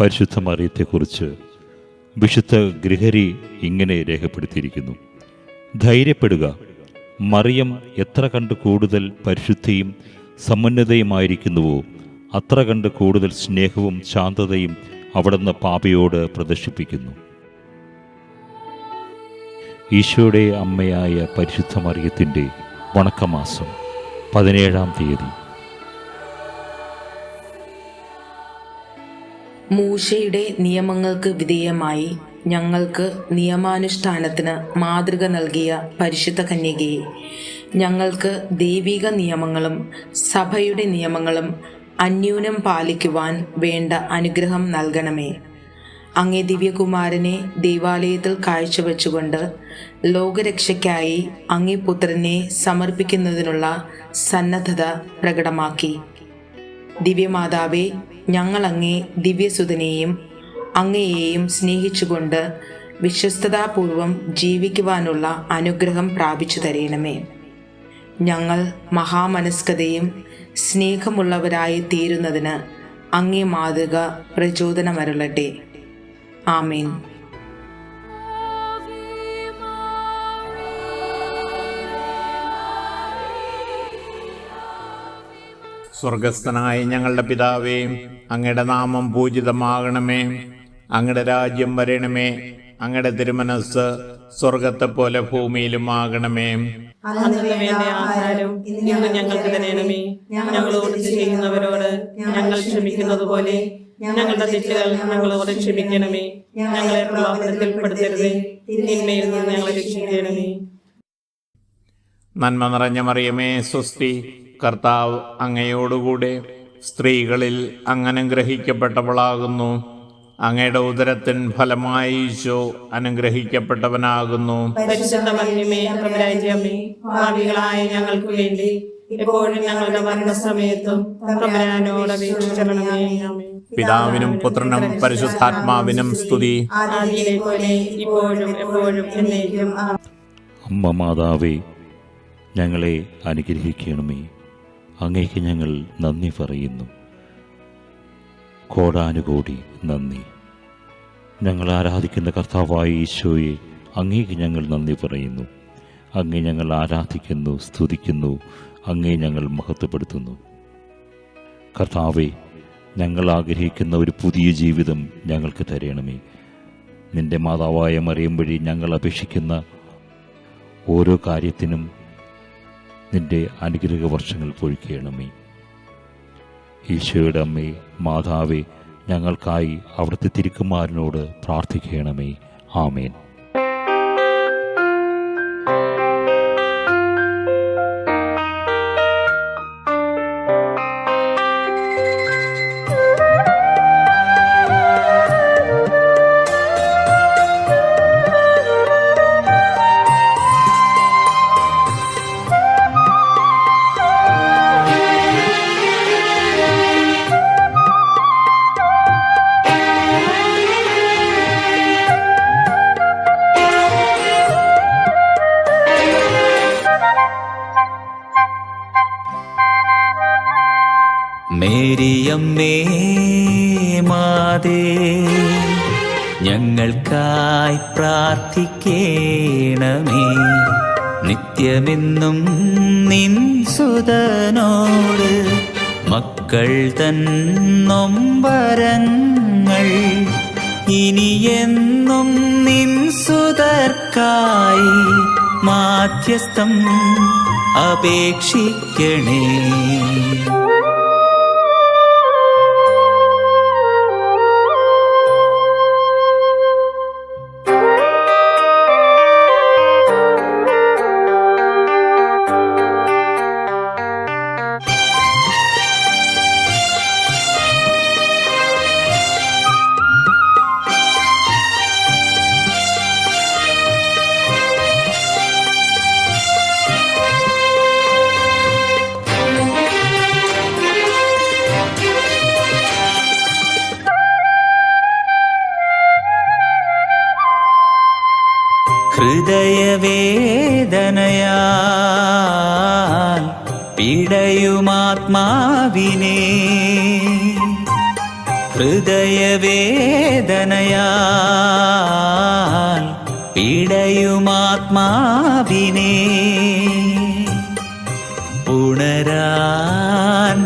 പരിശുദ്ധ മറിയത്തെക്കുറിച്ച് വിശുദ്ധ ഗൃഹരി ഇങ്ങനെ രേഖപ്പെടുത്തിയിരിക്കുന്നു. ധൈര്യപ്പെടുക. മറിയം എത്ര കണ്ട് കൂടുതൽ പരിശുദ്ധിയും സമുന്നതയുമായിരിക്കുന്നുവോ അത്ര കണ്ട് കൂടുതൽ സ്നേഹവും ശാന്തതയും അവിടുന്ന് പാപയോട് പ്രദർശിപ്പിക്കുന്നു. ഈശോയുടെ അമ്മയായ പരിശുദ്ധ മറിയത്തിന്റെ വണക്കമാസം പതിനേഴാം തീയതി. മൂശയുടെ നിയമങ്ങൾക്ക് വിധേയമായി ഞങ്ങൾക്ക് നിയമാനുഷ്ഠാനത്തിന് മാതൃക നൽകിയ പരിശുദ്ധ കന്യകയെ. ഞങ്ങൾക്ക് ദൈവിക നിയമങ്ങളും സഭയുടെ നിയമങ്ങളും അന്യൂനം പാലിക്കുവാൻ വേണ്ട അനുഗ്രഹം നൽകണമേ. അങ്ങേ ദിവ്യകുമാരനെ ദൈവാലയത്തിൽ കാഴ്ചവെച്ചുകൊണ്ട് ലോകരക്ഷയ്ക്കായി അങ്ങേ പുത്രനെ സമർപ്പിക്കുന്നതിനുള്ള സന്നദ്ധത പ്രകടമാക്കി. ദിവ്യമാതാവേ ഞങ്ങൾ അങ്ങേ ദിവ്യസുതനെയും അങ്ങയെയും സ്നേഹിച്ചുകൊണ്ട് വിശ്വസ്തതാപൂർവം ജീവിക്കുവാനുള്ള അനുഗ്രഹം പ്രാപിച്ചു തരയണമേ ഞങ്ങൾ മഹാമനസ്കതയും സ്നേഹമുള്ളവരായി തീരുന്നതിന് അങ്ങേ മാതൃക പ്രചോദനമരുളട്ടെ. ആമേൻ. സ്വർഗസ്ഥനായ ഞങ്ങളുടെ പിതാവേ അങ്ങയുടെ നാമം പൂജിതമാകണമേ. അങ്ങയുടെ രാജ്യം വരണമേ. അങ്ങയുടെ തിരുമനസ് സ്വർഗത്തെ പോലെ ഭൂമിയിലും ആകണമേ ഞങ്ങൾക്ക് തരണമേ. ഞങ്ങളോട് ചെയ്യുന്നവരോട് ഞങ്ങൾ ക്ഷമിക്കുന്നത് പോലെ ഞങ്ങളുടെ തെറ്റുകൾ ഞങ്ങളോട് ക്ഷമിക്കണമേ. ഞങ്ങളെ പ്രലോഭനത്തിൽ പെടുത്തരുതേ തിന്മയിൽ നിന്ന് ഞങ്ങളെ രക്ഷിക്കണമേ. നന്മ നിറഞ്ഞ മറിയമേ സ്വസ്തി. കർത്താവ് അങ്ങയോടുകൂടെ സ്ത്രീകളിൽ അങ്ങനുഗ്രഹിക്കപ്പെട്ടവളാകുന്നു. അങ്ങയുടെ ഉദരത്തിൻ ഫലമായി ഈശോ അനുഗ്രഹിക്കപ്പെട്ടവനാകുന്നു. ഞങ്ങൾക്ക് വേണ്ടി എപ്പോഴും ഞങ്ങളുടെ മരണസമയത്തും പിതാവിനും പുത്രനും പരിശുദ്ധാത്മാവിനും സ്തുതി. ആദിയിലെ പോലെ ഇപ്പോഴും എപ്പോഴും എന്നേക്കും. ആമേൻ. അമ്മ മാതാവേ ഞങ്ങളെ അനുഗ്രഹിക്കണമേ. അങ്ങേക്ക് ഞങ്ങൾ നന്ദി പറയുന്നു. കോടാനുകൂടി നന്ദി. ഞങ്ങൾ ആരാധിക്കുന്ന കർത്താവായ ഈശോയെ അങ്ങേക്ക് ഞങ്ങൾ നന്ദി പറയുന്നു. അങ്ങേ ഞങ്ങൾ ആരാധിക്കുന്നു സ്തുതിക്കുന്നു അങ്ങേ ഞങ്ങൾ മഹത്വപ്പെടുത്തുന്നു. കർത്താവെ ഞങ്ങൾ ആഗ്രഹിക്കുന്ന ഒരു പുതിയ ജീവിതം ഞങ്ങൾക്ക് തരണമേ. നിന്റെ മാതാവായ മറിയം വഴി ഞങ്ങൾ അപേക്ഷിക്കുന്ന ഓരോ കാര്യത്തിനും നിന്റെ അനുഗ്രഹ വർഷങ്ങൾ പൊഴിക്കണമേ ഈശോയുടെ അമ്മേ മാതാവേ ഞങ്ങൾക്കായി അവിടുത്തെ തിരുക്കുമാരനോട് പ്രാർത്ഥിക്കണമേ. ആമേൻ. മേരിയമ്മേ മാതേ ഞങ്ങൾക്കായി പ്രാർത്ഥിക്കേണമേ. നിത്യമെന്നും നിൻ സുതനോട് മക്കൾ തന്നൊമ്പരങ്ങൾ ഇനിയെന്നും നിൻ സുതർക്കായി മാധ്യസ്ഥം അപേക്ഷിക്കണേ. പിടയുമാത്മാവിനെ ഹൃദയവേദനയാൽ പിടയുമാത്മാവിനെ ഉണരാൻ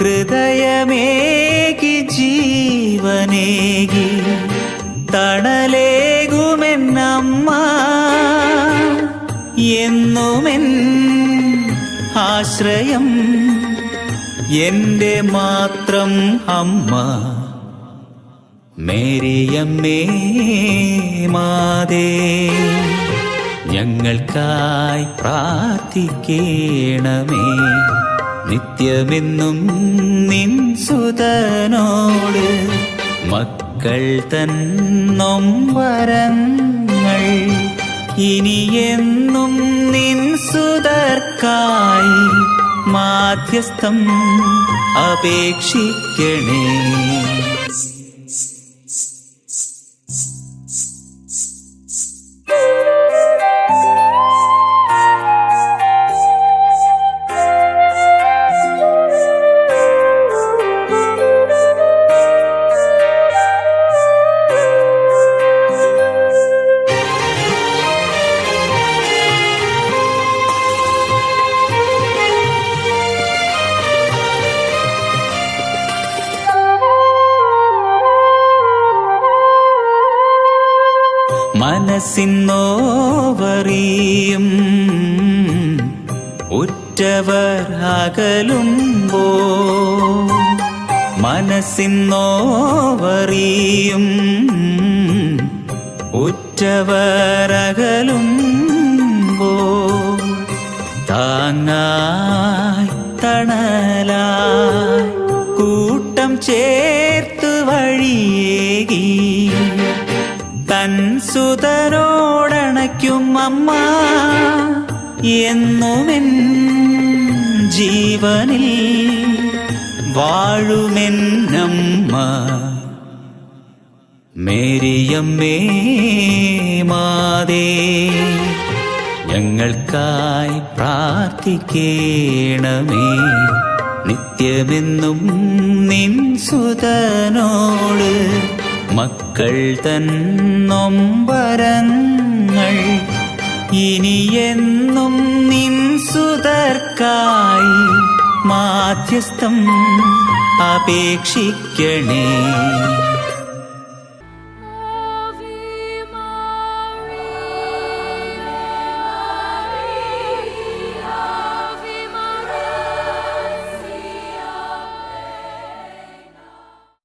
ഹൃദയമേകി ജീവനേകി തണലേകുമെന്നമ്മ എന്നുമെൻ ആശ്രയം. എന്റെ മാത്രം അമ്മ. മേരിയമ്മേ മാതേ. ഞങ്ങൾക്കായി പ്രാർത്ഥിക്കണമേ. നിത്യമെന്നും നിൻ സുതനോട് മക്കൾ തന്നും വരങ്ങൾ. ഇനിയെന്നും നിൻ സുതർക്കായി മാധ്യസ്ഥം അപേക്ഷിക്കണേ. മനസ്സിന്നോവറിയും ഉറ്റവർ അകലുമ്പോ മനസ്സിന്നോവറിയും ഉറ്റവർ അകലുമ്പോ കൂട്ടം ചേർത്ത് വഴിയേകി തൻ സുതരോടണയ്ക്കും അമ്മ. എന്നുമെൻ ജീവനിൽ വാഴുമെന്നമ്മ മേരിയമ്മേ മാതേ ഞങ്ങൾക്കായി പ്രാർത്ഥിക്കണമേ. നിത്യമെന്നും നിൻ സുതനോട് മക്കൾ തന്നൊമ്പരങ്ങൾ ഇനിയെന്നും നിൻ സുതർക്കായി മാധ്യസ്ഥം അപേക്ഷിക്കണേ.